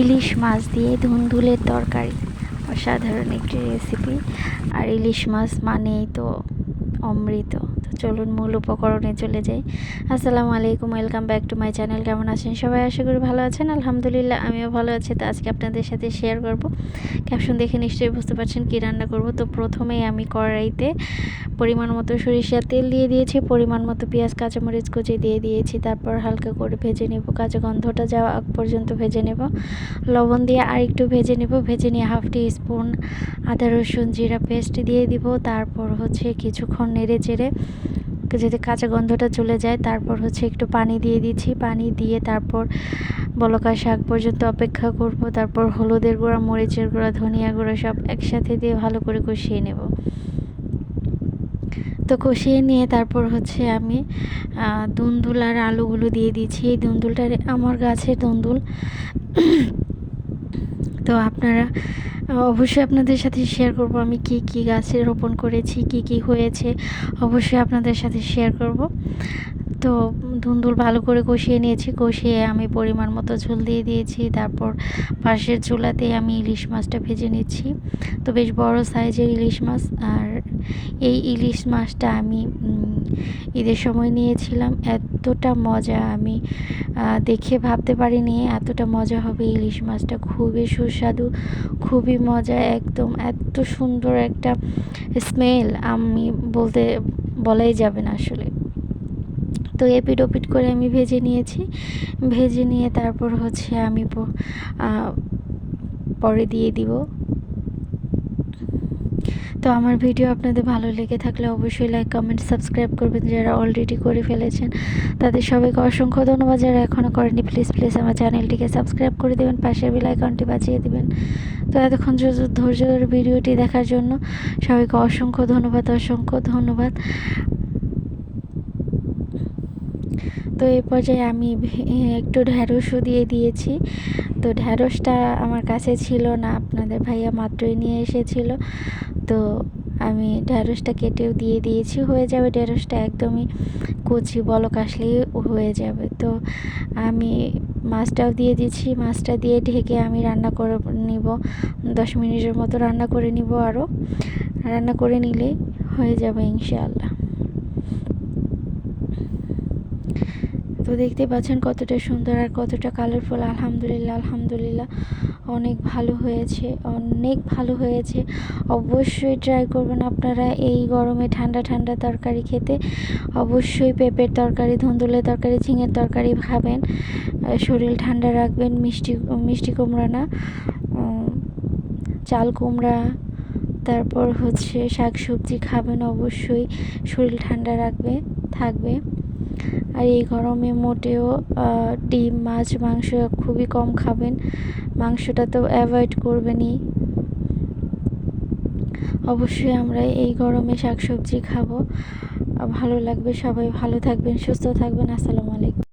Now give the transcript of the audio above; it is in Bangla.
ইলিশ মাছ দিয়ে ধুন্দুলের তরকারি। অসাধারণ একটি রেসিপি আর ইলিশ মাছ মানেই তো অমৃত। তো চলুন মূল উপকরণে চলে যাই। আসসালামু আলাইকুম, welcome back to my channel. কেমন আছেন সবাই? আশা করি ভালো আছেন। আলহামদুলিল্লাহ, আমিও ভালো আছি। তো আজকে আপনাদের সাথে শেয়ার করব। ক্যাপশন দেখে নিশ্চয়ই বুঝতে পারছেন কী রান্না করব। তো প্রথমেই আমি কড়াইতে পরিমাণ মতো সরিষার তেল দিয়ে দিয়েছি। পরিমাণ মতো পেঁয়াজ, কাঁচামরিচ কুচি দিয়ে দিয়েছি। তারপর হালকা করে ভেজে নেব। কাঁচা গন্ধটা যাওয়া আগ পর্যন্ত ভেজে নেব। লবণ দিয়ে আর একটু ভেজে নেব। ভেজে নিয়ে হাফ টি স্পুন আদা, রসুন, জিরা, পেস্ট দিয়ে দিব। তারপর হচ্ছে কিছুক্ষণ নেড়ে চেড়ে যদি কাঁচা গন্ধটা চলে যায়। তারপর হচ্ছে একটু পানি দিয়ে দিচ্ছি। পানি দিয়ে তারপর বলকা শাক পর্যন্ত অপেক্ষা করব। তারপর হলুদের গুঁড়া, মরিচের গুঁড়া, ধনিয়া গুঁড়া সব একসাথে দিয়ে ভালো করে কষিয়ে নেব। তো কষিয়ে নিয়ে তারপর হচ্ছে আমি দুন্দুল আর আলুগুলো দিয়ে দিচ্ছি। এই দুন্দুলটা আমার গাছের দুন্দুল তো আপনারা, অবশ্যই আপনাদের সাথে শেয়ার করব আমি কি কি গাছে রোপণ করেছি, কি কি হয়েছে, অবশ্যই আপনাদের সাথে শেয়ার করব। তো ধুন্দুল ভালো করে কষিয়ে নিয়েছি, কষিয়ে আমি পরিমাণ মতো ঝোল দিয়ে দিয়েছি, তারপর পাশের চুলাতে আমি ইলিশ মাছটা ভেজে নিচ্ছি। তো বেশ বড় সাইজের ইলিশ মাছ, আর এই ইলিশ মাছটা আমি ঈদের সময় নিয়েছিলাম। এতটা মজা, আমি দেখে ভাবতে পারিনি এতটা মজা হবে ইলিশ মাছটা। খুবই সুস্বাদু, খুবই মজা, একদম এত সুন্দর একটা স্মেল, আমি বলতে বলাই যাবে না আসলে। তো এপিট ওপিট করে আমি ভেজে নিয়েছি। ভেজে নিয়ে তারপর হচ্ছে আমি পরে দিয়ে দিব। তো আমার ভিডিও আপনাদের ভালো লেগে থাকলে অবশ্যই লাইক কমেন্ট সাবস্ক্রাইব করবেন যারা অলরেডি করে ফেলেছেন। তাদের সবাইকে অসংখ্য ধন্যবাদ, যারা এখনও করেনি প্লিজ প্লিজ আমার চ্যানেলটিকে সাবস্ক্রাইব করে দেবেন, পাশের বেল আইকনটি বাজিয়ে দেবেন। তো এতক্ষণ ধৈর্য ধরে ভিডিওটি দেখার জন্য সবাইকে অসংখ্য ধন্যবাদ অসংখ্য ধন্যবাদ। তো এই পর্যায়ে আমি একটু ঢ্যাঁড়সও দিয়ে দিয়েছি। তো ঢ্যাঁড়সটা আমার কাছে ছিল না, আপনাদের ভাইয়া মাত্রই নিয়ে এসেছিল। তো আমি ঢ্যাঁড়সটা কেটেও দিয়ে দিয়েছি, হয়ে যাবে ঢ্যাঁড়সটা একদমই কচি বলক আসলেই হয়ে যাবে। তো আমি মাছটাও দিয়ে দিচ্ছি, মাছটা দিয়ে ঢেকে আমি রান্না করে নিব, দশ মিনিটের মতো রান্না করে নিব আরও। রান্না করে নিলেই হয়ে যাবে ইনশাআল্লাহ। তো দেখতে পাচ্ছেন কতটা সুন্দর আর কতটা কালারফুল আলহামদুলিল্লাহ আলহামদুলিল্লাহ। অনেক ভালো হয়েছে, অনেক ভালো হয়েছে। অবশ্যই ট্রাই করবেন আপনারা এই গরমে ঠান্ডা ঠান্ডা তরকারি খেতে। অবশ্যই পেঁপের তরকারি, ধুন্দুলের তরকারি, ঝিঙের তরকারি খাবেন। শরীর ঠান্ডা রাখবেন, মিষ্টি মিষ্টি কুমড়া না চাল কুমড়া, তারপর হচ্ছে শাক সবজি খাবেন অবশ্যই। শরীর ঠান্ডা রাখবে, থাকবে। আর এই গরমে মোটেও ডিম, মাছ, মাংস খুবই কম খাবেন। মাংসটা তো অ্যাভয়েড করবেনই। অবশ্যই আমরা এই গরমে শাকসবজি খাব। ভালো লাগবে সবাই। ভালো থাকবেন, সুস্থ থাকবেন। আসসালামু আলাইকুম।